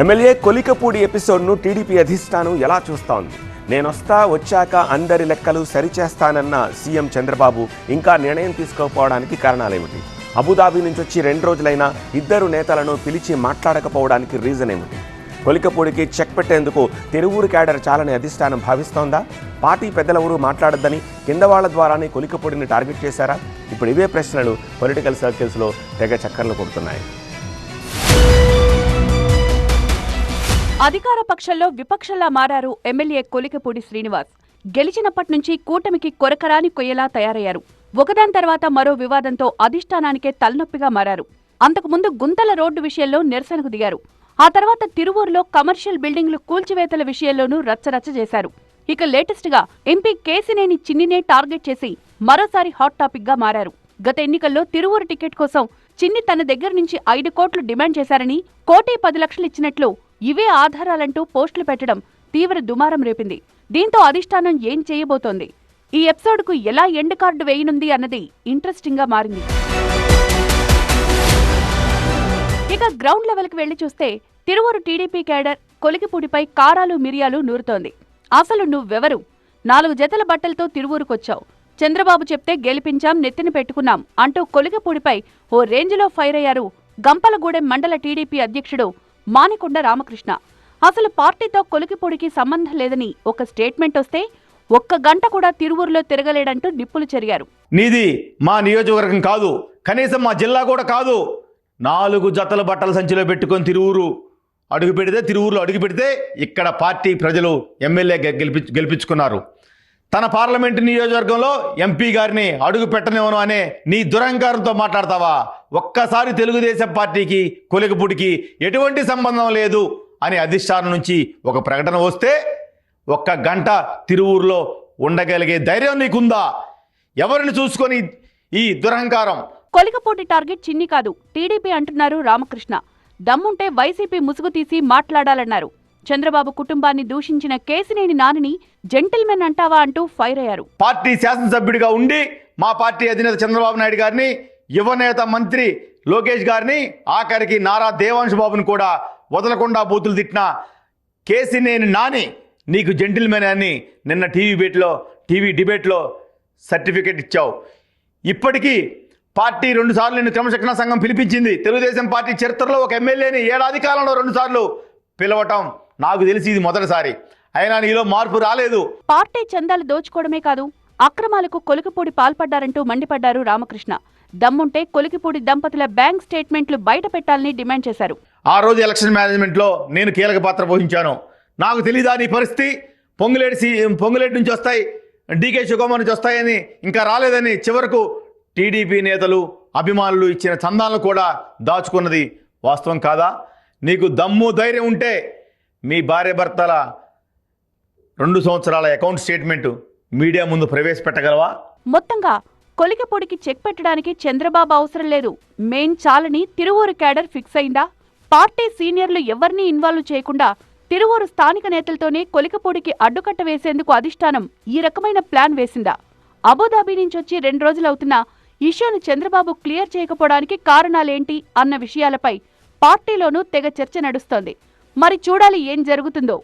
MLA Kolikapudi ఎపిసోడ్ను TDP అధిష్టానం ఎలా చూస్తోంది? నేనొస్తా వచ్చాక అందరి లెక్కలు సరిచేస్తానన్న సీఎం చంద్రబాబు ఇంకా నిర్ణయం తీసుకోకపోవడానికి కారణాలేమిటి? అబుదాబీ నుంచి వచ్చి రెండు రోజులైనా ఇద్దరు నేతలను పిలిచి మాట్లాడకపోవడానికి రీజన్ ఏమిటి కొలికపూడికి చెక్ పెట్టేందుకు తిరువూరు క్యాడర్ చాలని అధిష్టానం భావిస్తోందా? పార్టీ పెద్దలెవరూ మాట్లాడొద్దని కింద వాళ్ళ ద్వారానే కొలికపూడిని టార్గెట్ చేశారా? ఇప్పుడు ఇవే ప్రశ్నలు పొలిటికల్ సర్కిల్స్లో తెగ చక్కర్లు కొడుతున్నాయి. అధికార పక్షంలో విపక్షంలా మారారు ఎమ్మెల్యే కొలికపూడి శ్రీనివాస్. గెలిచినప్పటి నుంచి కూటమికి కొరకరాని కొయ్యలా తయారయ్యారు. ఒకదాని తర్వాత మరో వివాదంతో అధిష్టానానికే తలనొప్పిగా మారారు. అంతకుముందు గుంతల రోడ్డు విషయంలో నిరసనకు దిగారు. ఆ తర్వాత తిరువూరులో కమర్షియల్ బిల్డింగ్లు కూల్చివేతల విషయంలోనూ రచ్చరచ్చ చేశారు. ఇక లేటెస్ట్గా ఎంపీ కేసినేని చిన్నినే టార్గెట్ చేసి మరోసారి హాట్ టాపిక్గా మారారు. గత ఎన్నికల్లో తిరువూరు టికెట్ కోసం చిన్ని తన దగ్గర నుంచి ఐదు కోట్లు డిమాండ్ చేశారని కోటి పది లక్షలు ఇచ్చినట్లు ఇవే ఆధారాలంటూ పోస్టులు పెట్టడం తీవ్ర దుమారం రేపింది. దీంతో అధిష్టానం ఏం చేయబోతోంది? ఈ ఎపిసోడ్కు ఎలా ఎండ్ కార్డు వేయనుంది అన్నది ఇంట్రెస్టింగ్గా మారింది. ఇక గ్రౌండ్ లెవెల్కి వెళ్ళి చూస్తే తిరువూరు టీడీపీ కేడర్ కొలికిపూడిపై కారాలు మిరియాలు నూరుతోంది. అసలు నువ్వెవరు? నాలుగు జతల బట్టలతో తిరువూరుకొచ్చావు. చంద్రబాబు చెప్తే గెలిపించాం నెత్తిన పెట్టుకున్నాం అంటూ కొలికపూడిపై ఓ రేంజ్లో ఫైర్ అయ్యారు గంపలగూడెం మండల టీడీపీ అధ్యక్షుడు మానికొండ రామకృష్ణ. అసలు పార్టీతో కొలికిపూడికి సంబంధం లేదని ఒక స్టేట్మెంట్ వస్తే ఒక్క గంట కూడా తిరువూరులో తిరగలేడంటూ నిప్పులు చెరిగారు. నీది మా నియోజకవర్గం కాదు కనీసం మా జిల్లా కూడా కాదు. నాలుగు జతల బట్టల సంచిలో పెట్టుకొని తిరువురు అడుగు పెడితే తిరువురులో అడుగు పెడితే ఇక్కడ పార్టీ ప్రజలు ఎమ్మెల్యే గెలిపి గెలిపించుకున్నారు. తన పార్లమెంటు నియోజకవర్గంలో ఎంపీ గారిని అడుగు పెట్టనివ్వను అనే నీ దురహంకారంతో మాట్లాడతావా? ఒక్కసారి తెలుగుదేశం పార్టీకి కొలికపుడికి ఎటువంటి సంబంధం లేదు అని అధిష్టానం నుంచి ఒక ప్రకటన వస్తే ఒక్క గంట తిరువూరులో ఉండగలిగే ధైర్యం నీకుందా? ఎవరిని చూసుకొని ఈ దురహంకారం? కొలికపూడి టార్గెట్ చిన్ని కాదు టీడీపీ అంటున్నారు రామకృష్ణ. దమ్ముంటే వైసీపీ ముసుగు తీసి మాట్లాడాలన్నారు. చంద్రబాబు కుటుంబాన్ని దూషించిన కేసినేని నానిని జెంటిల్మెన్ అంటావా అంటూ ఫైర్ అయ్యారు. పార్టీ శాసనసభ్యుడిగా ఉండి మా పార్టీ అధినేత చంద్రబాబు నాయుడు గారిని యువనేత మంత్రి లోకేష్ గారిని ఆఖరికి నారా దేవాంశ్ బాబుని కూడా వదలకుండా బూతులు తిట్టిన కేసినేని నాని నీకు జెంటిల్మెన్ అని నిన్న టీవీ బేట్లో టీవీ డిబేట్లో సర్టిఫికేట్ ఇచ్చావు. ఇప్పటికీ పార్టీ రెండుసార్లు నిన్ను క్రమశిక్షణ సంఘం పిలిపించింది. తెలుగుదేశం పార్టీ చరిత్రలో ఒక ఎమ్మెల్యేని ఏడాది కాలంలో రెండుసార్లు పిలవటం నాకు తెలిసి ఇది మొదటిసారి. అయినా నీలో మార్పు రాలేదు. పార్టీ చందాలు దోచుకోవడమే కాదు అక్రమాలకు కొలుకుపూడి పాల్పడ్డారంటూ మండిపడ్డారు రామకృష్ణ. దమ్ముంటే కొలికిపూడి దంపతుల బ్యాంక్ స్టేట్మెంట్లు బయట పెట్టాలని డిమాండ్ చేశారు. ఆ రోజు ఎలక్షన్ మేనేజ్మెంట్లో నేను కీలక పాత్ర పోషించాను. నాకు తెలీదా నీ పరిస్థితి? పొంగులేటి సి పొంగులేటి నుంచి వస్తాయి. డీకే శివకుమార్ నుంచి వస్తాయని ఇంకా రాలేదని చివరకు టీడీపీ నేతలు అభిమానులు ఇచ్చిన చందాలను కూడా దాచుకున్నది వాస్తవం కాదా? నీకు దమ్ము ధైర్యం ఉంటే మీ భార్య భర్తల రెండు సంవత్సరాల అకౌంట్ స్టేట్మెంట్ మీడియా ముందు ప్రవేశపెట్టగలవా? మొత్తంగా కొలికపొడికి చెక్ పెట్టడానికి చంద్రబాబు అవసరం లేదు. మెయిన్ చాలని తిరువూరు క్యాడర్ ఫిక్స్ అయిందా? పార్టీ సీనియర్లు ఎవరినీ ఇన్వాల్వ్ చేయకుండా తిరువూరు స్థానిక నేతలతోనే కొలికపొడికి అడ్డుకట్ట వేసేందుకు అధిష్టానం ఈ రకమైన ప్లాన్ వేసిందా? అబుదాబీ నుంచి వచ్చి రెండు రోజులవుతున్నా ఇష్యూను చంద్రబాబు క్లియర్ చేయకపోవడానికి కారణాలేంటి అన్న విషయాలపై పార్టీలోనూ తెగ చర్చ నడుస్తోంది. మరి చూడాలి ఏం జరుగుతుందో.